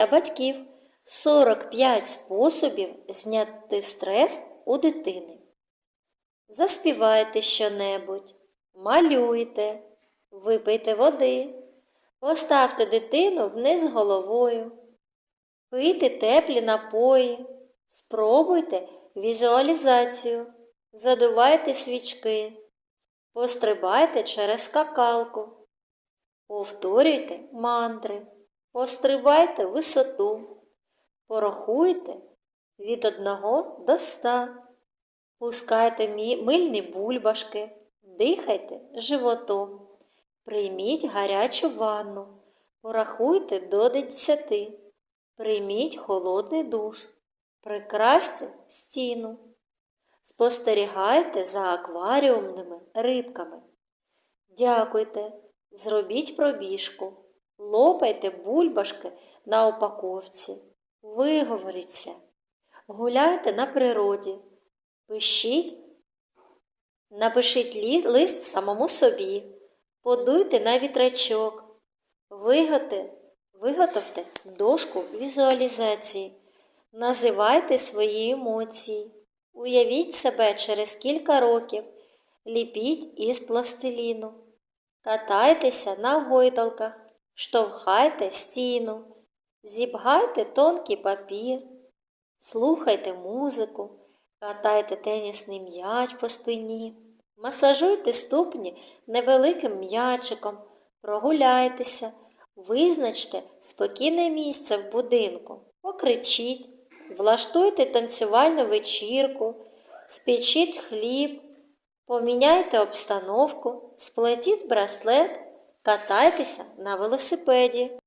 для батьків 45 способів зняти стрес у дитини. Заспівайте щонебудь, малюйте, випийте води, поставте дитину вниз головою, пийте теплі напої, спробуйте візуалізацію, задувайте свічки, пострибайте через скакалку, повторюйте мантри, пострибайте висоту, порахуйте від 1 до 100. Пускайте мильні бульбашки, дихайте животом, прийміть гарячу ванну, порахуйте до 10, прийміть холодний душ, прикрасьте стіну, спостерігайте за акваріумними рибками. Дякуйте, зробіть пробіжку, лопайте бульбашки на упаковці, виговоріться, гуляйте на природі. Пишіть, напишіть лист самому собі, подуйте на вітрачок, виготи, виготовте дошку візуалізації, називайте свої емоції, уявіть себе через кілька років, ліпіть із пластиліну, катайтеся на гойдалках, штовхайте стіну, зібгайте тонкий папір, слухайте музику. Катайте тенісний м'яч по спині, масажуйте ступні невеликим м'ячиком, прогуляйтеся, визначте спокійне місце в будинку, покричіть, влаштуйте танцювальну вечірку, спечіть хліб, поміняйте обстановку, сплетіть браслет, катайтеся на велосипеді.